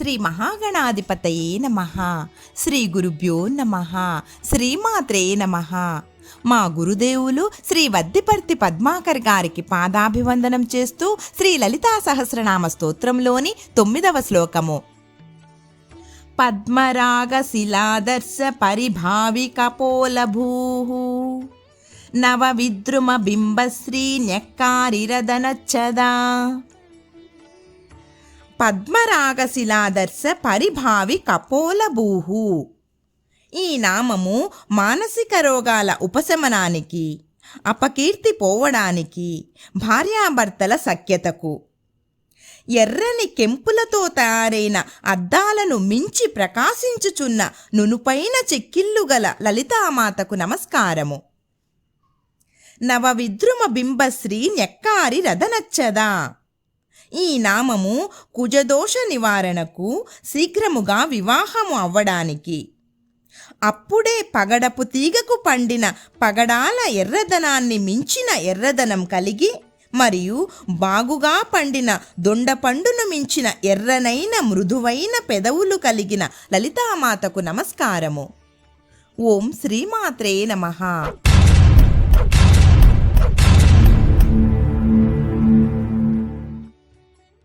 శ్రీ మహాగణాధిపతయే నమ. శ్రీ గురుభ్యో నమ. శ్రీమాత్రే నమ. మా గురుదేవులు శ్రీ వద్దిపర్తి పద్మాకర్ గారికి పాదాభివందనం చేస్తూ శ్రీ లలితా సహస్రనామ స్తోత్రంలోని తొమ్మిదవ శ్లోకము. పద్మరాగ శిలాదర్శ పరిభావి కపోలభూ నవ విద్రుమ బింబశ్రీ న్యక్కారిరదనచ్చదా. పద్మరాగశిలాదర్శ పరిభావి కపోలభూహు. ఈ నామము మానసిక రోగాల ఉపశమనానికి అపకీర్తి పోవడానికి భార్యాభర్తల సఖ్యతకు. ఎర్రని కెంపులతో తయారైన అద్దాలను మించి ప్రకాశించుచున్న నునుపైన చెక్కిళ్ళు గల లలితామాతకు నమస్కారము. నవవిద్రుమ బింబశ్రీ నెక్కారి రథనచ్చదా. ఈ నామము కుజదోష నివారణకు శీఘ్రముగా వివాహము అవ్వడానికి. అప్పుడే పగడపు తీగకు పండిన పగడాల ఎర్రదనాన్ని మించిన ఎర్రదనం కలిగి మరియు బాగుగా పండిన దొండపండును మించిన ఎర్రనైన మృదువైన పెదవులు కలిగిన లలితామాతకు నమస్కారము. ఓం శ్రీమాత్రే నమః.